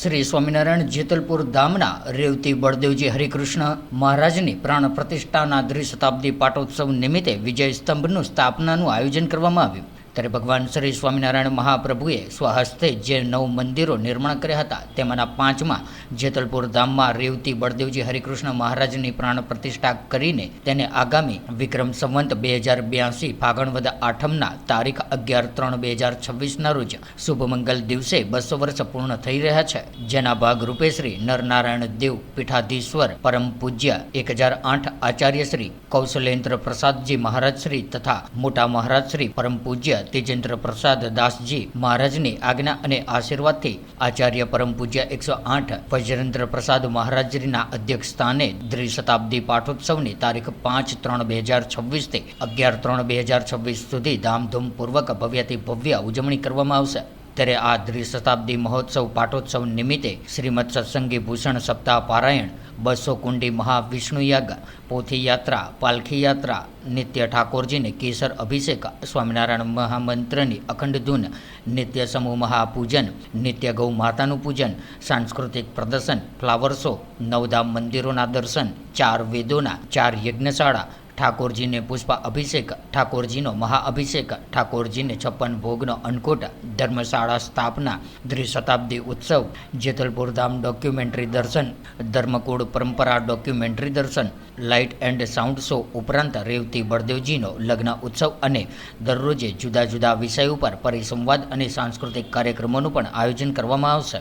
શ્રી સ્વામિનારાયણ જેતલપુર ધામના રેવતી બળદેવજી હરિકૃષ્ણ મહારાજની પ્રાણ પ્રતિષ્ઠાના દ્વિશતાબ્દી પાટોત્સવ નિમિત્તે વિજય સ્તંભનું સ્થાપનાનું આયોજન કરવામાં આવ્યું. ત્યારે ભગવાન શ્રી સ્વામિનારાયણ મહાપ્રભુએ સ્વહસ્તે જે નવ મંદિરો નિર્માણ કર્યા હતા, તેમાંના પાંચમાં જેતલપુર ધામમાં રેવતી બળદેવજી હરિકૃષ્ણ મહારાજની પ્રાણ પ્રતિષ્ઠા કરીને તેને આગામી વિક્રમ સંવંત બે હજાર બ્યાસી ફાગણવદ આઠમના તારીખ અગિયાર ત્રણ બે હજાર છવ્વીસના રોજ શુભમંગલ દિવસે બસો વર્ષ પૂર્ણ થઈ રહ્યા છે. જેના ભાગરૂપે શ્રી નરનારાયણ દેવ પીઠાધીશ્વર પરમ પૂજ્ય એક હજાર આઠ આચાર્ય શ્રી કૌશલેન્દ્ર પ્રસાદજી મહારાજ શ્રી તથા મોટા મહારાજ શ્રી પરમ પૂજ્ય તેજેન્દ્ર પ્રસાદ દાસજી મહારાજની આજ્ઞા અને આશીર્વાદથી આચાર્ય પરમ પૂજ્ય એકસો આઠ વજરેન્દ્ર પ્રસાદ મહારાજના અધ્યક્ષ સ્થાને દ્વિશતાબ્દી પાઠોત્સવની તારીખ પાંચ ત્રણ બે હજાર છવ્વીસથી અગિયાર ત્રણ બે હજાર છવ્વીસ સુધી ધામધૂમપૂર્વક ભવ્યથી ભવ્ય ઉજવણી કરવામાં આવશે. ત્યારે આ દ્વિશતાબ્દી મહોત્સવ પાટોત્સવ નિમિત્તે શ્રીમદ સત્સંગી ભૂષણ સપ્તાહ પારાયણ બસો કુંડી મહાવિષ્ણુ યાગ, પોથી યાત્રા, પાલખી યાત્રા, નિત્ય ઠાકોરજીને કેસર અભિષેક, સ્વામિનારાયણ મહામંત્રની અખંડ ધૂન, નિત્ય સમૂહ મહાપૂજન, નિત્ય ગૌ માતાનું પૂજન, સાંસ્કૃતિક પ્રદર્શન, ફ્લાવર શો, નવધામ મંદિરોના દર્શન, ચાર વેદોના, ચાર યજ્ઞશાળા ઠાકોરજીને પુષ્પા અભિષેક ઠાકોરજીનો મહાઅભિષેક, ઠાકોરજીને છપ્પન ભોગનો અન્નકૂટ, ધર્મશાળા સ્થાપના, દ્વિશતાબ્દી ઉત્સવ, જેતલપુર ધામ ડોક્યુમેન્ટરી દર્શન, ધર્મકુળ પરંપરા ડોક્યુમેન્ટરી દર્શન, લાઇટ એન્ડ સાઉન્ડ શો ઉપરાંત રેવતી બળદેવજીનો લગ્ન ઉત્સવ અને દરરોજે જુદા જુદા વિષય ઉપર પરિસંવાદ અને સાંસ્કૃતિક કાર્યક્રમોનું પણ આયોજન કરવામાં આવશે.